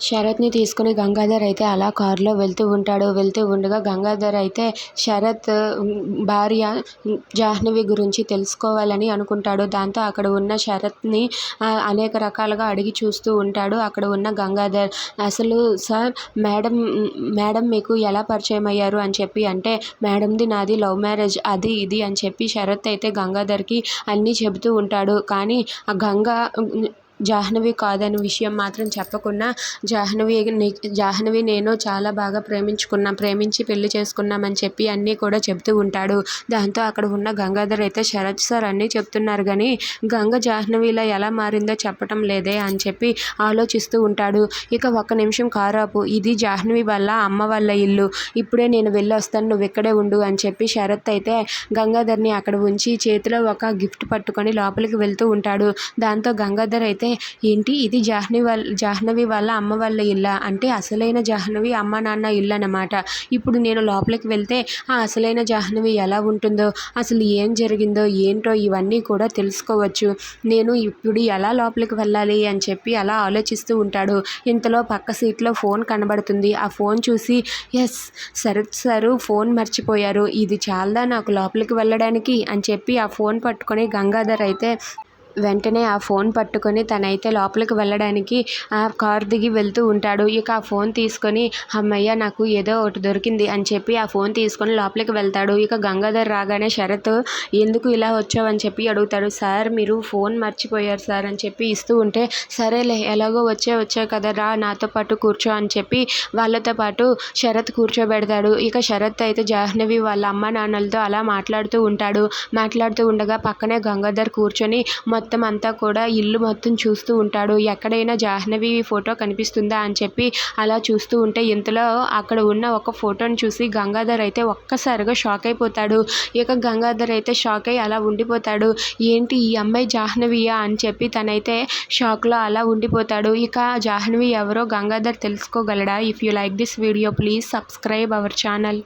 శరత్ని తీసుకుని గంగాధర్ అయితే అలా కారులో వెళ్తూ ఉంటాడు. వెళ్తూ ఉండగా గంగాధర్ అయితే శరత్ భార్య జాహ్నవి గురించి తెలుసుకోవాలని అనుకుంటాడు. దాంతో అక్కడ ఉన్న శరత్ని అనేక రకాలుగా అడిగి చూస్తూ ఉంటాడు. అక్కడ ఉన్న గంగాధర్ అసలు సార్ మేడం మేడం మీకు ఎలా పరిచయం అయ్యారు? అని చెప్పి అంటే మేడంది నాది లవ్ మ్యారేజ్ అది ఇది అని చెప్పి శరత్ అయితే గంగాధర్కి అన్నీ చెబుతూ ఉంటాడు. కానీ ఆ గంగా జాహ్నవి కాదనే విషయం మాత్రం చెప్పకుండా జాహ్నవి జాహ్నవి నేను చాలా బాగా ప్రేమించుకున్నాం ప్రేమించి పెళ్ళి చేసుకున్నామని చెప్పి అన్నీ కూడా చెప్తూ ఉంటాడు. దాంతో అక్కడ ఉన్న గంగాధర్ అయితే శరత్ సార్ అన్నీ చెప్తున్నారు కానీ గంగ జాహ్నవిలా ఎలా మారిందో చెప్పటం లేదే అని చెప్పి ఆలోచిస్తూ ఉంటాడు. ఇక ఒక్క నిమిషం కారాపు ఇది జాహ్నవి వల్ల అమ్మ వాళ్ళ ఇల్లు. ఇప్పుడే నేను వెళ్ళి వస్తాను నువ్వు ఇక్కడే ఉండు అని చెప్పి శరత్ అయితే గంగాధర్ని అక్కడ ఉంచి చేతిలో ఒక గిఫ్ట్ పట్టుకొని లోపలికి వెళ్తూ ఉంటాడు. దాంతో గంగాధర్ అయితే అంటే ఏంటి? ఇది జాహ్నవి వాళ్ళ జాహ్నవి వాళ్ళ అమ్మ వాళ్ళ ఇల్లా. అంటే అసలైన జాహ్నవి అమ్మ నాన్న ఇల్లు అన్నమాట. ఇప్పుడు నేను లోపలికి వెళ్తే ఆ అసలైన జాహ్నవి ఎలా ఉంటుందో అసలు ఏం జరిగిందో ఏంటో ఇవన్నీ కూడా తెలుసుకోవచ్చు. నేను ఇప్పుడు ఎలా లోపలికి వెళ్ళాలి అని చెప్పి అలా ఆలోచిస్తూ ఉంటాడు. ఇంతలో పక్క సీట్లో ఫోన్ కనబడుతుంది. ఆ ఫోన్ చూసి ఎస్ శరత్ సారు ఫోన్ మర్చిపోయారు. ఇది చాలా నాకు లోపలికి వెళ్ళడానికి? అని చెప్పి ఆ ఫోన్ పట్టుకొని గంగాధర్ అయితే వెంటనే ఆ ఫోన్ పట్టుకొని తనైతే లోపలికి వెళ్ళడానికి ఆ కార్ దిగి వెళ్తూ ఉంటాడు. ఇక ఆ ఫోన్ తీసుకొని అమ్మయ్య నాకు ఏదో ఒకటి దొరికింది అని చెప్పి ఆ ఫోన్ తీసుకొని లోపలికి వెళ్తాడు. ఇక గంగాధర్ రాగానే శరత్ ఎందుకు ఇలా వచ్చావు? అని చెప్పి అడుగుతాడు. సార్ మీరు ఫోన్ మర్చిపోయారు సార్ అని చెప్పి ఇస్తూ ఉంటే సరేలే ఎలాగో వచ్చే వచ్చావు కదా రా నాతో పాటు కూర్చో అని చెప్పి వాళ్ళతో పాటు శరత్ కూర్చోబెడతాడు. ఇక శరత్ అయితే జాహ్నవి వాళ్ళ అమ్మ నాన్నలతో అలా మాట్లాడుతూ ఉంటాడు. మాట్లాడుతూ ఉండగా పక్కనే గంగాధర్ కూర్చొని మొత్తం మొత్తం అంతా కూడా ఇల్లు మొత్తం చూస్తూ ఉంటాడు. ఎక్కడైనా జాహ్నవి ఫోటో కనిపిస్తుందా అని చెప్పి అలా చూస్తూ ఉంటే ఇంతలో అక్కడ ఉన్న ఒక ఫోటోని చూసి గంగాధర్ అయితే ఒక్కసారిగా షాక్ అయిపోతాడు. ఇక గంగాధర్ అయితే షాక్ అయి అలా ఉండిపోతాడు. ఏంటి ఈ అమ్మాయి జాహ్నవియా అని చెప్పి తనైతే షాక్లో అలా ఉండిపోతాడు. ఇక జాహ్నవి ఎవరో Gangadhar తెలుసుకోగలడా? If you like this video please subscribe our channel